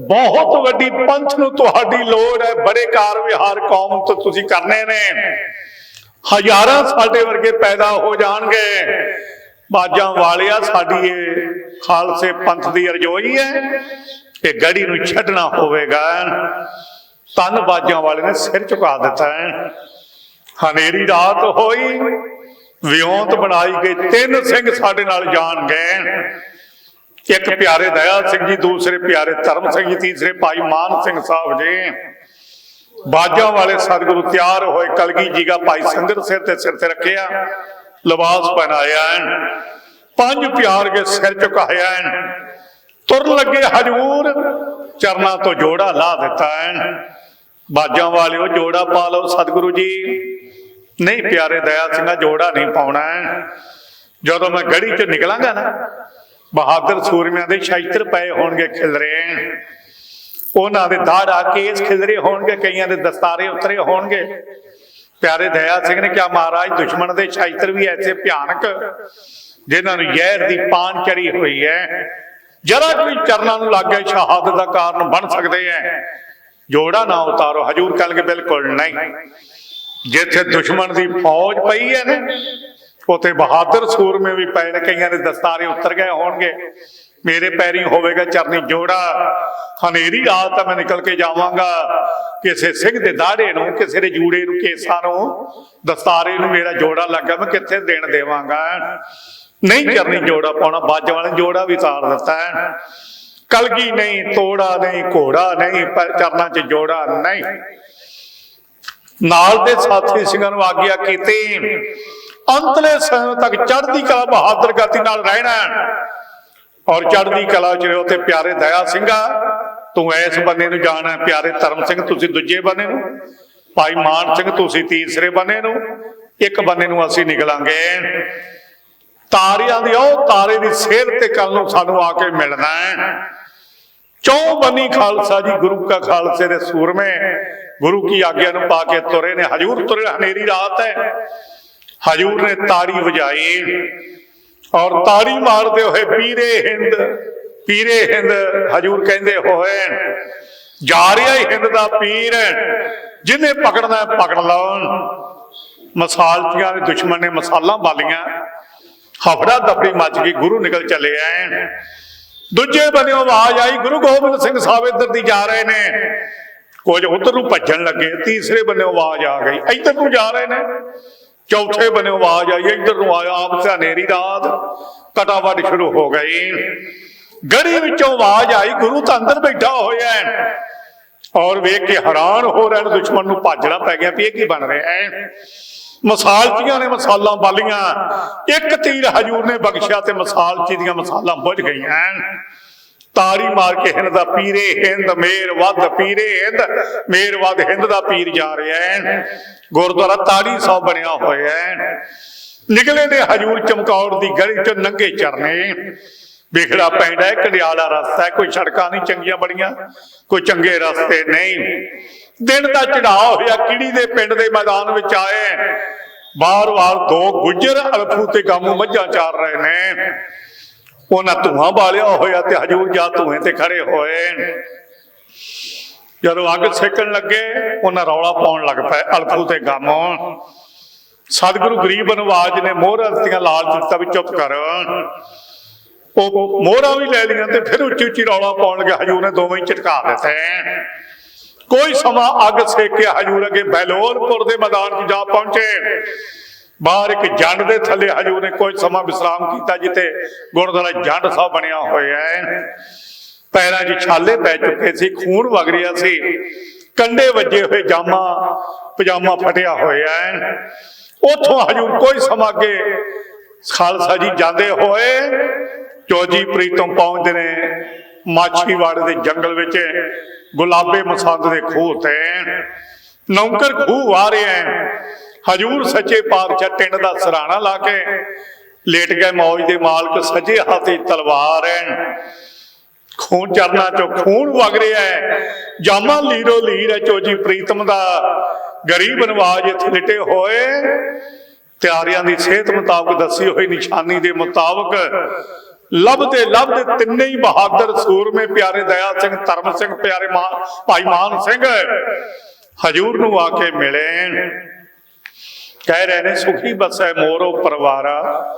ਬਹੁਤ ਵੱਡੀ ਪੰਥ ਨੂੰ ਤੁਹਾਡੀ ਲੋੜ ਹੈ। ਬੜੇ ਕਾਰ ਵਿਹਾਰ ਕੌਮ ਤੋਂ ਤੁਸੀਂ ਕਰਨੇ ਨੇ। ਹਜ਼ਾਰਾਂ ਸਾਡੇ ਵਰਗੇ ਪੈਦਾ ਹੋ ਜਾਣਗੇ। ਬਾਜਾਂ ਵਾਲਿਆ ਸਾਡੀ ਇਹ ਖਾਲਸੇ ਪੰਥ ਦੀ ਅਰਜ਼ੋਈ ਹੈ ਕਿ ਗੜੀ ਨੂੰ ਛੱਡਣਾ ਹੋਵੇਗਾ। ਤਨ ਬਾਜਾਂ ਵਾਲੇ ਨੇ ਸਿਰ ਝੁਕਾ ਦਿੱਤਾ ਹੈ। ਹਨੇਰੀ ਰਾਤ ਹੋਈ, ਵਿਉਂਤ ਬਣਾਈ ਗਈ। ਤਿੰਨ ਸਿੰਘ ਸਾਡੇ ਨਾਲ ਜਾਣਗੇ। ਇੱਕ ਪਿਆਰੇ ਦਇਆ ਸਿੰਘ ਜੀ, ਦੂਸਰੇ ਪਿਆਰੇ ਧਰਮ ਸਿੰਘ ਜੀ, ਤੀਸਰੇ ਭਾਈ ਮਾਨ ਸਿੰਘ ਸਾਹਿਬ ਜੀ ਬਾਜਾਂ ਵਾਲੇ ਸਤਿਗੁਰੂ ਤਿਆਰ ਹੋਏ, ਕਲਗੀ ਜੀ ਦਾ ਭਾਈ ਸੰਗਤ ਸਿਰ ਤੇ ਸਿਰ ਤੇ ਰੱਖਿਆ ਲਿਬਾਸ ਪਹਿਨਾਇਆ ਪੰਜ ਪਿਆਰ ਕੇ ਸਿਰ ਝੁਕਾਇਆ ਐਨ। ਤੁਰਨ ਲੱਗੇ ਹਜੂਰ, ਚਰਨਾਂ ਤੋਂ ਜੋੜਾ ਲਾ ਦਿੱਤਾ ਐਨ। ਬਾਜਾਂ ਵਾਲਿਓ, ਜੋੜਾ ਪਾ ਲਓ ਸਤਿਗੁਰੂ ਜੀ ਨਹੀਂ ਪਿਆਰੇ ਦਇਆ ਸਿੰਘਾ, ਜੋੜਾ ਨਹੀਂ ਪਾਉਣਾ ਹੈ। ਜਦੋਂ ਮੈਂ ਗੜੀ ਚ ਨਿਕਲਾਂਗਾ ਨਾ ਬਹਾਦਰ ਸੂਰਮਿਆਂ ਦੇ ਸ਼ਾਇਤਰ ਪਏ ਹੋਣਗੇ ਖਿਲਰੇ। ਉਹਨਾਂ ਦੇ ਦਾੜਾ ਕੇਸ ਖਿਲਰੇ ਹੋਣਗੇ, ਕਈਆਂ ਦੇ ਦਸਤਾਰੇ ਉਤਰੇ ਹੋਣਗੇ। ਪਿਆਰੇ ਦਇਆ ਸਿੰਘ ਨੇ ਕਿਹਾ, ਮਹਾਰਾਜ, ਦੁਸ਼ਮਣ ਦੇ ਸ਼ਾਇਤਰ ਵੀ ਐਸੇ ਭਿਆਨਕ, ਜਿਨ੍ਹਾਂ ਨੂੰ ਜ਼ਹਿਰ ਦੀ ਪਾਨ ਚੜੀ ਹੋਈ ਹੈ। ਜਰਾ ਕੋਈ ਚਰਨਾਂ ਨੂੰ ਲੱਗ ਗਿਆ, ਸ਼ਹਾਦਤ ਦਾ ਕਾਰਨ ਬਣ ਸਕਦੇ ਹੈ। ਜੋੜਾ ਨਾ ਉਤਾਰੋ। ਹਜੂਰ ਕਹਣਗੇ, ਬਿਲਕੁਲ ਨਹੀਂ। ਜਿੱਥੇ ਦੁਸ਼ਮਣ ਦੀ ਫੌਜ ਪਈ ਹੈ ਨਾ ਉਥੇ ਬਹਾਦਰ ਸੂਰਮੇ ਵੀ ਪਏ ਨੇ ਕਈਆਂ ਦੇ ਦਸਤਾਰੇ ਉਤਰ ਗਏ ਹੋਣਗੇ। ਮੇਰੇ ਪੈਰੀ ਹੋਵੇਗਾ ਚਰਨੀ ਜੋੜਾ। ਹਨੇਰੀ ਰਾਤ ਤਾਂ ਮੈਂ ਨਿਕਲ ਕੇ ਜਾਵਾਂਗਾ। ਕਿਸੇ ਸਿੰਘ ਦੇ ਦਾੜੇ ਨੂੰ, ਕਿਸੇ ਦੇ ਜੂੜੇ ਨੂੰ, ਕੇਸਾਂ ਨੂੰ, ਦਸਤਾਰੇ ਨੂੰ ਮੇਰਾ ਜੋੜਾ ਲੱਗਾ, ਮੈਂ ਕਿੱਥੇ ਦੇਣ ਦੇਵਾਂਗਾ? ਨਹੀਂ ਚਰਨੀ ਜੋੜਾ ਪਾਉਣਾ, ਬਾਜ ਵਾਲੇ ਨੇ ਜੋੜਾ ਵੀ ਤਾਰ ਦਿੱਤਾ ਹੈ। ਕਲਗੀ ਨਹੀਂ, ਤੋੜਾ ਨਹੀਂ, ਘੋੜਾ ਨਹੀਂ ਚਰਨਾਂ 'ਚ ਜੋੜਾ ਨਹੀਂ। ਨਾਲ ਦੇ ਸਾਥੀ ਸਿੰਘਾਂ ਨੂੰ ਆਗਿਆ ਕੀਤੀ। ਅੰਤਲੇ ਸਮੇਂ ਤੱਕ ਚੜ੍ਹਦੀ ਕਲਾ ਬਹਾਦਰ ਗਤੀ ਨਾਲ ਰਹਿਣਾ ਔਰ ਚੜ੍ਹਦੀ ਕਲਾ ਚ ਰਹੋ ਪਿਆਰੇ ਦਇਆ ਸਿੰਘਾ, ਤੂੰ ਇਸ ਬੰਨੇ ਨੂੰ ਜਾਣਾ ਪਿਆਰੇ ਧਰਮ ਸਿੰਘ, ਤੁਸੀਂ ਦੂਜੇ ਬੰਨੇ ਨੂੰ। ਭਾਈ ਮਾਨ ਸਿੰਘ, ਤੁਸੀਂ ਤੀਸਰੇ ਬੰਨੇ ਨੂੰ। ਇੱਕ ਬੰਨੇ ਨੂੰ ਅਸੀਂ ਨਿਕਲਾਂਗੇ। ਤਾਰਿਆਂ ਦੀ, ਉਹ ਤਾਰੇ ਦੀ ਸਿਰ ਤੇ ਕੱਲ ਨੂੰ ਸਾਨੂੰ ਆ ਕੇ ਮਿਲਣਾ ਹੈ। ਚੌ ਖਾਲਸਾ ਜੀ, ਗੁਰੂ ਕਾ ਖਾਲਸੇ ਦੇ ਸੂਰਮੇ। ਗੁਰੂ ਕੀ ਆਗਿਆ ਨੂੰ ਪਾ ਕੇ ਤੁਰੇ ਨੇ। ਹਜੂਰ ਤੁਰੇ, ਹਨੇਰੀ ਰਾਤ ਹੈ। ਹਜੂਰ ਨੇ ਤਾੜੀ ਵਜਾਈ ਔਰ ਤਾੜੀ ਮਾਰਦੇ ਹੋਏ ਪੀਰੇ ਹਿੰਦ ਪੀਰੇ ਹਿੰਦ ਹਜੂਰ ਕਹਿੰਦੇ ਹੋਏ, ਜਾ ਰਿਹਾ ਹੀ ਹਿੰਦ ਦਾ ਪੀਰ, ਜਿਹਨੇ ਪਕੜਨਾ ਪਕੜ ਲਓ ਮਸਾਲਤੀਆਂ ਦੇ ਦੁਸ਼ਮਣ ਨੇ ਮਸਾਲਾਂ ਬਾਲੀਆਂ। ਹਫੜਾ ਦਫੜੀ ਮੱਚ ਗਈ, ਗੁਰੂ ਨਿਕਲ ਚਲੇ ਆਏ। ਦੂਜੇ ਬੰਨਿਓ ਆਵਾਜ਼ ਆਈ, ਗੁਰੂ ਗੋਬਿੰਦ ਸਿੰਘ ਸਾਹਿਬ ਇੱਧਰ ਦੀ ਜਾ ਰਹੇ ਨੇ। ਕੁਝ ਉਧਰ ਨੂੰ ਭੱਜਣ ਲੱਗੇ, ਤੀਸਰੇ ਬੰਨਿਓ ਆਵਾਜ਼ ਆ ਗਈ, ਇੱਧਰ ਨੂੰ ਜਾ ਰਹੇ ਨੇ। ਚੌਥੇ ਬੰਨਿਓ ਆਵਾਜ਼ ਆਈ, ਇੱਧਰ ਨੂੰ ਆਇਆ, ਆਪ ਹਨੇਰੀ ਰਾਤ ਕਟਾਵਟ ਸ਼ੁਰੂ ਹੋ ਗਈ। ਗੜੀ ਵਿੱਚੋਂ ਆਵਾਜ਼ ਆਈ, ਗੁਰੂ ਤਾਂ ਅੰਦਰ ਬੈਠਾ ਹੋਇਆ ਹੈ। ਔਰ ਵੇਖ ਕੇ ਹੈਰਾਨ ਹੋ ਰਹੇ ਨੇ ਦੁਸ਼ਮਣ ਨੂੰ ਭਾਜਣਾ ਪੈ ਗਿਆ ਵੀ ਇਹ ਕੀ ਬਣ ਰਿਹਾ ਹੈ। ਮਸਾਲਚੀਆਂ ਨੇ ਮਸਾਲਾਂ ਬਾਲੀਆਂ। ਇੱਕ ਤੀਰ ਹਜੂਰ ਨੇ ਬਖਸ਼ਿਆ ਤੇ ਮਸਾਲਚੀ ਦੀਆਂ ਮਸਾਲਾਂ ਬੁਝ ਗਈਆਂ। ਤਾੜੀ ਮਾਰ ਕੇ ਹਿੰਦ ਦਾ ਪੀਰੇ, ਹਿੰਦ ਮੇਰ ਵੱਧ ਪੀਰੇ, ਹਿੰਦ ਮੇਰ ਵੱਧ, ਹਿੰਦ ਦਾ ਪੀਰ ਜਾ ਰਿਹਾ ਹੈ। ਗੁਰਦੁਆਰਾ ਤਾੜੀ ਸੌ ਬਣਿਆ ਹੋਇਆ ਹੈ। ਨਿਕਲੇ ਨੇ ਹਜੂਰ ਚਮਕੌਰ ਦੀ ਗਲੀ ਚ ਨੰਗੇ ਚਰਨੇ। ਵਿਖੜਾ ਪੈਂਦਾ ਹੈ ਕੰਡਿਆਲਾ ਰਸਤਾ ਹੈ, ਕੋਈ ਸੜਕਾਂ ਨਹੀਂ ਚੰਗੀਆਂ ਬੜੀਆਂ ਕੋਈ ਚੰਗੇ ਰਸਤੇ ਨਹੀਂ। ਦਿਨ ਦਾ ਚੜਾਅ ਹੋਇਆ, ਕਿੜੀ ਦੇ ਪਿੰਡ ਦੇ ਮੈਦਾਨ ਵਿੱਚ ਆਏ ਬਾਰ-ਬਾਰ ਦੋ ਗੁੱਜਰ ਅਲਫੂ ਤੇ ਗਾਮੂ ਮੱਝਾਂ ਚਾਰ ਰਹੇ ਨੇ। ਉਹਨਾਂ ਧੂਆਂ ਬਾਲਿਆ ਹੋਇਆ ਤੇ ਹਜੂਰ ਜਾ ਧੂਏ ਤੇ ਖੜੇ ਹੋਏ। ਜਦੋਂ ਅੱਗ ਸੇਕਣ ਲੱਗੇ, ਉਹਨਾਂ ਰੌਲਾ ਪਾਉਣ ਲੱਗ ਪਏ, ਅਲਫੂ ਤੇ ਗਮ। ਸਤਿਗੁਰੂ ਗਰੀਬ ਨਵਾਜ ਨੇ ਮੋਹਰਾਂ ਦਿੱਤੀਆਂ, ਲਾਲ ਦਿੱਤਾ ਵੀ ਚੁੱਪ ਕਰ। ਉਹ ਮੋਹਰਾਂ ਵੀ ਲੈ ਲਈਆਂ ਤੇ ਫਿਰ ਉੱਚੀ ਉੱਚੀ ਰੌਲਾ ਪਾਉਣ ਲੱਗੇ, ਹਜੂਰ ਨੇ ਦੋਵੇਂ ਹੀ ਝਟਕਾ ਦਿੱਤੇ। ਕੋਈ ਸਮਾਂ ਅੱਗ ਸੇਕਿਆ, ਹਜੂਰ ਅਗੇ ਬੈਲੋਲਪੁਰ ਦੇ ਮੈਦਾਨ 'ਚ ਜਾ ਪਹੁੰਚੇ। ਬਾਹਰ ਇੱਕ ਜੰਡ ਦੇ ਥੱਲੇ ਹਜੂ ਨੇ ਕੋਈ ਸਮਾਂ ਵਿਸਰਾਮ ਕੀਤਾ ਜਿੱਥੇ ਗੁਰਦੁਆਰਾ ਜੰਡ ਸਾਹਿਬ ਬਣਿਆ ਹੋਇਆ ਹੈ। ਪੈਰਾਂ 'ਚ ਛਾਲੇ ਪੈ ਚੁੱਕੇ ਸੀ, ਖੂਨ ਵਗ ਰਿਹਾ ਸੀ। ਕੰਡੇ ਵੱਜੇ ਹੋਏ, ਜਾਮਾ, ਪਜਾਮਾ ਫਟਿਆ ਹੋਇਆ ਹੈ। ਉਥੋਂ ਹਜੂਰ ਕੋਈ ਸਮਾਂ ਅੱਗੇ ਖਾਲਸਾ ਜੀ ਜਾਂਦੇ ਹੋਏ ਚੋਜੀ ਪ੍ਰੀਤੋਂ ਪਹੁੰਚਦੇ ਨੇ ਮਾਛੀਵਾੜੇ ਦੇ ਜੰਗਲ ਵਿੱਚ, ਗੁਲਾਬੇ ਮਸੰਦ ਦੇ ਖੂਹ ਤੇ। ਨੌਕਰ ਖੂਹ ਆ ਰਿਹਾ ਹੈ। ਹਜੂਰ ਸੱਚੇ ਪਾਤਸ਼ਾਹ ਟਿੰਡ ਦਾ ਸਰਾਣਾ ਲਾ ਕੇ ਲੇਟ ਗਏ ਮੌਜ ਦੇ ਮਾਲਕ ਸੱਜੇ ਹੱਥੇ ਤਲਵਾਰ ਹੈ ਖੂਨ ਚਰਨਾ ਚੋਂ ਖੂਨ ਵਗ ਰਿਹਾ ਹੈ ਜਾਮਾ ਲੀਰੋ ਲੀਰ ਹੈ ਚੋਜੀ ਪ੍ਰੀਤਮ ਦਾ। ਗਰੀਬ ਨਵਾਜ ਇੱਥੇ ਲਿਟੇ ਹੋਏ। ਤਿਆਰੀਆਂ ਦੀ ਸਿਹਤ ਮੁਤਾਬਕ ਦੱਸੀ ਹੋਈ ਨਿਸ਼ਾਨੀ ਦੇ ਮੁਤਾਬਕ ਲੱਭਦੇ ਲੱਭਦੇ ਤਿੰਨੇ ਹੀ ਬਹਾਦਰ ਸੂਰਮੇ ਪਿਆਰੇ ਦਇਆ ਸਿੰਘ, ਧਰਮ ਸਿੰਘ, ਪਿਆਰੇ ਮਾਨ ਭਾਈ ਮਾਨ ਸਿੰਘ ਹਜੂਰ ਨੂੰ ਆ ਕੇ ਮਿਲੇ। ਕਹਿ ਰਹੇ ਨੇ ਸੁਖੀ ਬਸੈ ਮੋਰੋ ਪਰਿਵਾਰਾ।